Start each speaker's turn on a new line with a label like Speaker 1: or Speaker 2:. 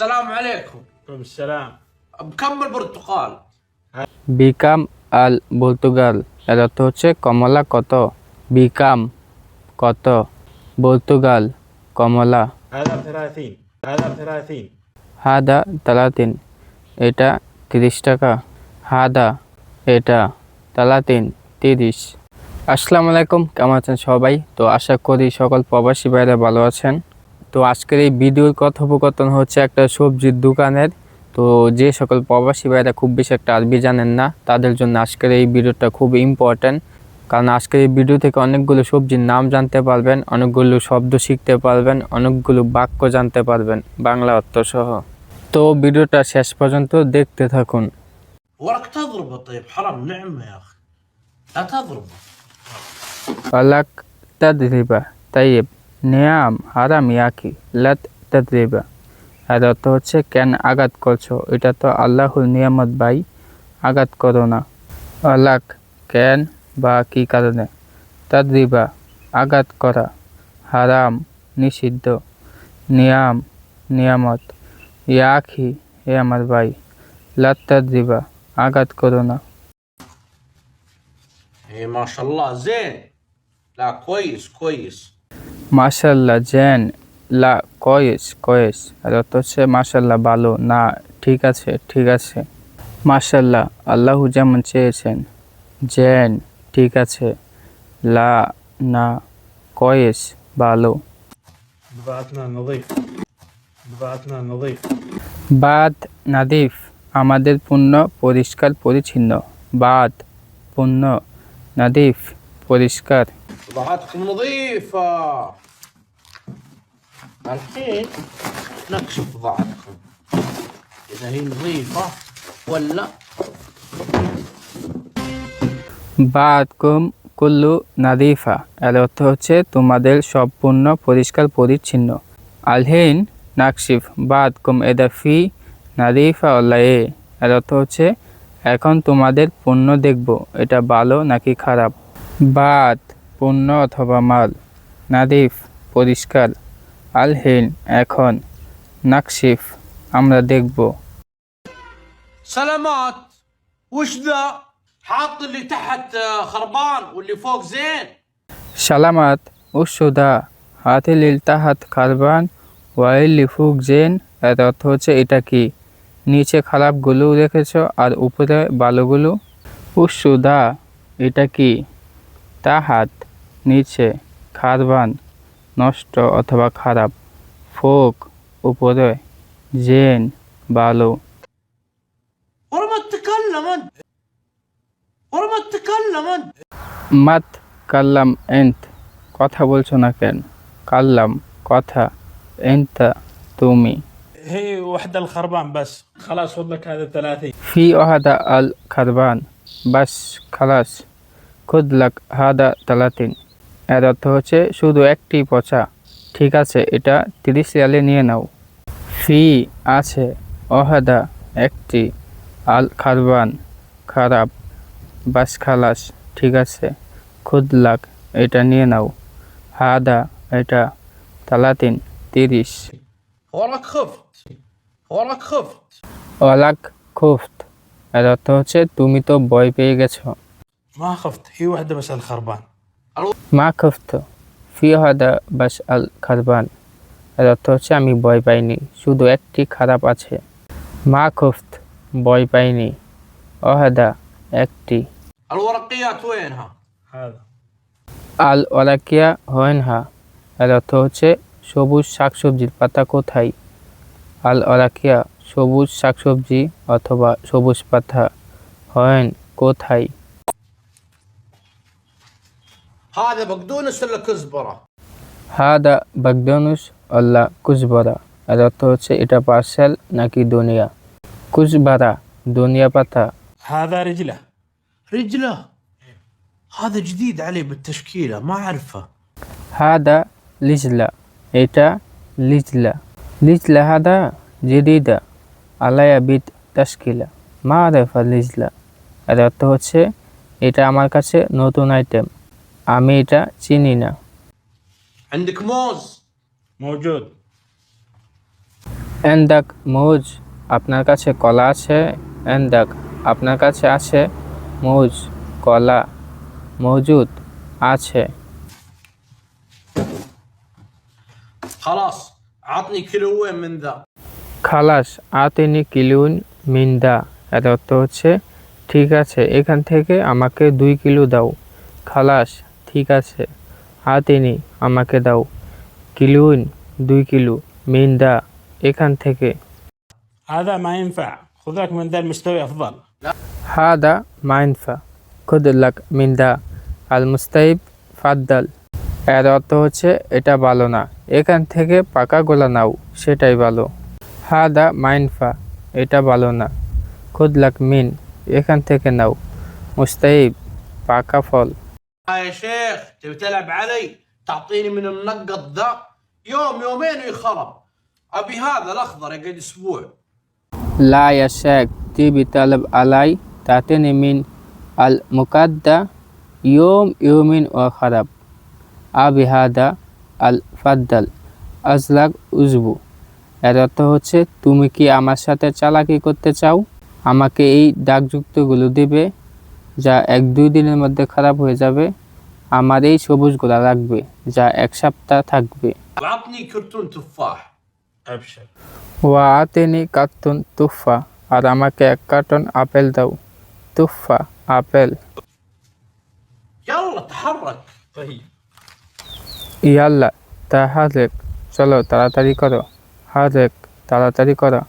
Speaker 1: السلام عليكم
Speaker 2: عليكم السلام
Speaker 1: بكم البرتقال
Speaker 3: become আল Portugal এর অর্থ হচ্ছে কমলা কত বিকাম কত পর্তুগাল কমলা
Speaker 2: هذا بثلاثين هذا بثلاثين
Speaker 3: হাদা তালাতিন এটা তিরিশ টাকা হাদা এটা তালাতিন তিরিশ আসসালামু আলাইকুম কেমন আছেন সবাই তো আশা করি সকল প্রবাসী ভাইরা ভালো আছেন তো আজকের এই ভিডিওর কথোপকথন হচ্ছে একটা সবজির দোকানের। তো যে সকল প্রবাসী ভাইরা খুব বেশি একটা আরবি জানেন না তাদের জন্য আজকের এই ভিডিওটা খুব ইম্পর্ট্যান্ট কারণ আজকের এই ভিডিও থেকে অনেকগুলো সবজির নাম জানতে পারবেন অনেকগুলো শব্দ শিখতে পারবেন অনেকগুলো বাক্য জানতে পারবেন বাংলা অর্থ সহ। তো ভিডিওটা শেষ পর্যন্ত দেখতে থাকুন। তাই নেয়াম আরাম ইয়াকি, লাত তাদরিবা। এর অর্থ হচ্ছে, কেন আঘাত করছ? এটা তো আল্লাহুল নিয়ামত ভাই, আঘাত করো না। আলাক কেন বা কি কারণে? তাদরিবা, আঘাত করা, হারাম, নিষিদ্ধ। নিয়াম, নিয়ামত। ইয়াখি এ আমার ভাই লাত্তার দিবা আঘাত করো না।
Speaker 1: হে মাশাল্লাহ জেন লা কইস কইস
Speaker 3: মাশাল্লাহ জ্যান লা কয়েস কয়েস। আর অর্থ হচ্ছে মাশাল্লাহ ভালো। না ঠিক আছে ঠিক আছে। মাশাল্লাহ আল্লাহু যেমন চেয়েছেন। জ্যান ঠিক আছে। লা না কয়েস ভালো। বাদ নাদিফ আমাদের পূর্ণ পরিষ্কার পরিচ্ছন্ন। বাদ পূর্ণ নাদিফ পরিষ্কার।
Speaker 1: بضاعتكم نظيفه الحين نكشف بضاعتكم اذا هي نظيفه ولا
Speaker 3: বাদ কুম কুল্লু নাদিফা এর অর্থ হচ্ছে তোমাদের সম্পূর্ণ পরিষ্কার পরিচ্ছন্ন আলহিন নাকশিফ বাদ কুম এদা ফি নাদিফা এ এর অর্থ হচ্ছে এখন তোমাদের পণ্য দেখব এটা ভালো নাকি খারাপ বাদ পণ্য অথবা মাল নাদিফ পরিষ্কার আলহিন এখন নাকশিফ আমরা দেখব
Speaker 1: سلامات وش ذا حاط اللي تحت آه، خربان واللي فوق زين
Speaker 3: সালামাত ও সুদা হাতে লিল তাহাত কারবান ওয়াইল লিফুক জেন এর অর্থ হচ্ছে এটা কি নিচে খারাপগুলো রেখেছ আর উপরে ভালোগুলো ও সুদা এটা কি তাহাত নিচে খারবান নষ্ট অথবা খারাপ ফোক উপরে জেন ভালো
Speaker 1: ورا ما تتكلم انت ورا ما تتكلم انت
Speaker 3: মাত কাল্লাম এন্ত কথা বলছো না কেন কাল্লাম কথা এন্তা তুমি
Speaker 2: هي وحدة الخربان بس خلاص خذ لك هذا ثلاثين
Speaker 3: ফি ওহাদা আল খারবান বাস খালাস খুদলাক হাদা তালাতিন এর অর্থ হচ্ছে শুধু একটি পচা। ঠিক আছে এটা তিরিশ রিয়ালে নিয়ে নাও। ফি আছে অহাদা একটি। আল খারবান খারাপ বাস খালাস ঠিক আছে। খুদলাক এটা নিয়ে নাও। হাদা এটা। তালাতিন তিরিশ। অলাক খুফত এর অর্থ হচ্ছে তুমি তো ভয় পেয়ে গেছো।
Speaker 2: মা খফত হি ওয়াহদা বাস আল খারবান।
Speaker 3: মা খফত প্রিয় হাদা বাস আল খারবান। এর অর্থ হচ্ছে আমি ভয় পাইনি, শুধু একটি খারাপ আছে। মা খফত ভয় পাইনি, অহাদা একটি। আল ওয়ালাকিয়া হোয়েনহা এর অর্থ হচ্ছে সবুজ শাকসবজির পাতা কোথায়? আল ওয়ালাকিয়া সবুজ শাকসবজি অথবা সবুজ পাতা হয়েন কোথায়?
Speaker 1: هذا بقدونس ولا كزبره
Speaker 3: হাদা বাগদানুস আল্লাহ কুজবারা এর অর্থ হচ্ছে এটা পার্সেল নাকি দুনিয়া কুজবারা দুনিয়া পাতা
Speaker 2: هذا رجله
Speaker 1: رجله هذا جديد علي بالتشكيله ما اعرفه
Speaker 3: হাদা লিজলা এটা লিজলা লিজলা হাদা জেদিদা আলায়া বিদ তাস্কিলা মা রেফা লিজলা এর অর্থ হচ্ছে এটা আমার কাছে নতুন আইটেম আমি এটা চিনি না
Speaker 1: عندك موز
Speaker 2: موجود
Speaker 3: এন্দাক মৌজ আপনার কাছে কলা আছে এন্দাক আপনার কাছে আছে মৌজ কলা মজুদ আছে
Speaker 1: خلاص عطني كيلوين من ذا
Speaker 3: খালাস আতিনি কিলুন মিন্দা এর অর্থ হচ্ছে ঠিক আছে এখান থেকে আমাকে দুই কিলো দাও খালাস ঠিক আছে আতিনি আমাকে দাও কিলুন দুই কিলো মিন্দা এখান থেকে
Speaker 2: هذا ما ينفع خذ لك من ذا المستوي افضل
Speaker 3: হাদা মাইনফা খুদুল্লাক মিন্দা আল মুস্তাইব ফাদ্দাল এর অর্থ হচ্ছে এটা ভালো না এখান থেকে পাকা গোলা নাও সেটাই ভালো হাদা মাইনফা এটা ভালো না খুদলাক মিন এখান থেকে নাও মুস্তাইব পাকা ফল
Speaker 1: آه يا شيخ تبي تلعب علي تعطيني من المنقط ذا يوم يومين ويخرب ابي هذا الاخضر يقعد اسبوع
Speaker 3: লা ইয়া শেখ তিবি তালব আলাই তাতেনি মিন আল মুকাদ্দা ইয়ম ইউমিন ও খারাপ আবিহাদা আল ফাদ্দাল আজলাক উজবু এর অর্থ হচ্ছে তুমি কি আমার সাথে চালাকি করতে চাও আমাকে এই দাগযুক্তগুলো দিবে যা এক দুই দিনের মধ্যে খারাপ হয়ে যাবে আমার এই সবুজ গোড়া রাখবে যা এক সপ্তাহ থাকবে। ওয়া আতেনি কার্টুন তুফা আর আমাকে এক কার্টন আপেল দাও। তুফা আপেল। ইয়াল্লা তাহারেক চলো তাড়াতাড়ি করো। হারেক তাড়াতাড়ি করো।